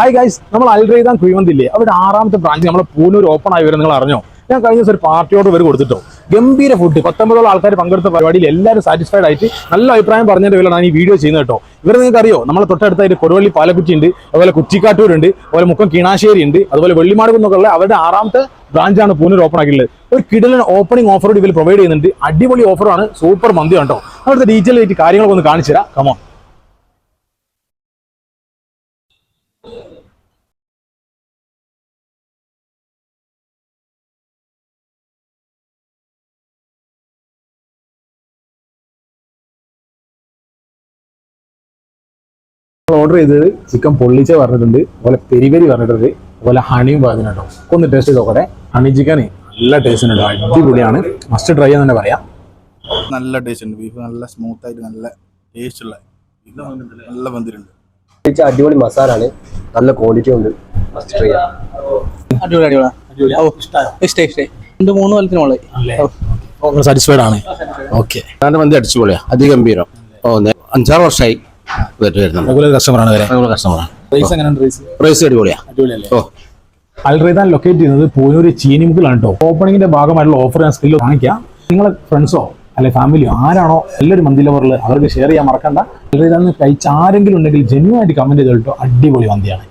Hi guys നമ്മൾ അൽറൈദാൻ കുഴിമന്തില്ലേ? അവിടെ ആറാമത്തെ ബ്രാഞ്ച് നമ്മൾ പൂനൂർ ഓപ്പൺ ആയി വരും നിങ്ങൾ അറിഞ്ഞോ ഞാൻ കഴിഞ്ഞ ദിവസം ഒരു പാർട്ടിയോട് ഇവർ കൊടുത്തിട്ടോ. ഗംഭീര ഫുഡ് പത്തൊമ്പതോളം ആൾക്കാർ പങ്കെടുത്ത പരിപാടിയിൽ എല്ലാവരും സാറ്റിസ്ഫൈഡ് ആയിട്ട് നല്ല അഭിപ്രായം പറഞ്ഞതിന്റെ പേരിലാണ് ഈ വീഡിയോ ചെയ്യുന്നത് കേട്ടോ. ഇവർ നിങ്ങൾക്ക് അറിയോ നമ്മളെ തൊട്ടടുത്തായിട്ട് കൊടുവള്ളി പാലക്കുറ്റി ഉണ്ട് അതുപോലെ കുറ്റിക്കാട്ടൂരുണ്ട് അതുപോലെ മുക്കം കീണാശ്ശേരി ഉണ്ട് അതുപോലെ വെള്ളിമാട് എന്നൊക്കെ ഉള്ള അവരുടെ ആറാമത്തെ ബ്രാഞ്ചാണ് പൂനൂർ ഓപ്പൺ ആക്കിയിട്ടുള്ളത്. ഒരു കിടലൻ ഓപ്പണിംഗ് ഓഫർ ഇവർ പ്രൊവൈഡ് ചെയ്യുന്നുണ്ട്. അടിപൊളി ഓഫറാണ് സൂപ്പർ മന്തി കേട്ടോ. അവിടുത്തെ ഡീറ്റെയിൽ ആയിട്ട് കാര്യങ്ങളൊക്കെ ഒന്ന് കാണിച്ചു തരാം. കമോൺ ഓർഡർ ചെയ്തത് ചിക്കൻ പൊള്ളിച്ച പറഞ്ഞിട്ടുണ്ട് അതുപോലെ പെരിപെരി പറഞ്ഞിട്ടുണ്ട് അതുപോലെ ഹണിയും പറഞ്ഞിട്ടുണ്ടോ ഒന്ന് ടേസ്റ്റ് ചെയ്ത് നോക്കട്ടെ ഹണി ചിക്കൻ നല്ല ടേസ്റ്റ് ഉണ്ട് അടിപൊളിയാണ്. മസ്റ്റ് ട്രൈ ചെയ്യാൻ തന്നെ പറയാം. നല്ല ടേസ്റ്റ് ഉണ്ട്. ബീഫ് നല്ല സ്മൂത്ത് ആയിട്ട് നല്ല ടേസ്റ്റ് ഉള്ള നല്ല കഴിച്ച അടിപൊളി മസാല ആണ് നല്ല ക്വാളിറ്റി ഉണ്ട്. മസ്റ്റ് ട്രൈ അടിപൊളി അടിപൊളി ഓ ഇഷ്ടം ഇഷ്ടം രണ്ട് മൂന്ന് കൊല്ലത്തിന് മുകളിൽ. സാറ്റിസ്ഫൈഡ് ആണ്. ഓക്കെ. മന്തി അടിച്ചു പൊളിയാ അതിഗംഭീരം. ഓ നേ- അഞ്ചാറ് വർഷമായി കസ്റ്റമറാണ് അതുപോലെ കസ്റ്റമറാണ് പ്രൈസ് എങ്ങനെയാണ് പ്രൈസ് പ്രൈസ് അടിപൊളിയാ. ഓ. അൽറൈദാൻ ലൊക്കേറ്റ് ചെയ്യുന്നത് പൂനൂര് ചീനിമുക്കിലാണ് കേട്ടോ ഓപ്പണിംഗിന്റെ ഭാഗമായിട്ടുള്ള ഓഫർ ഞാൻ സ്കില്ല് കാണിക്കാം. നിങ്ങളെ ഫ്രണ്ട്സോ അല്ലെ ഫാമിലിയോ ആരാണോ എല്ലാവരും മന്തി ലവറിൽ അവർക്ക് ഷെയർ ചെയ്യാൻ മറക്കണ്ട. അൽറൈദാൻ കഴിച്ച ആരെങ്കിലും ഉണ്ടെങ്കിൽ ജെന്യൂൻ ആയിട്ട് കമന്റ് ചെയ്തിട്ടോ അടിപൊളി മന്തിയാണ്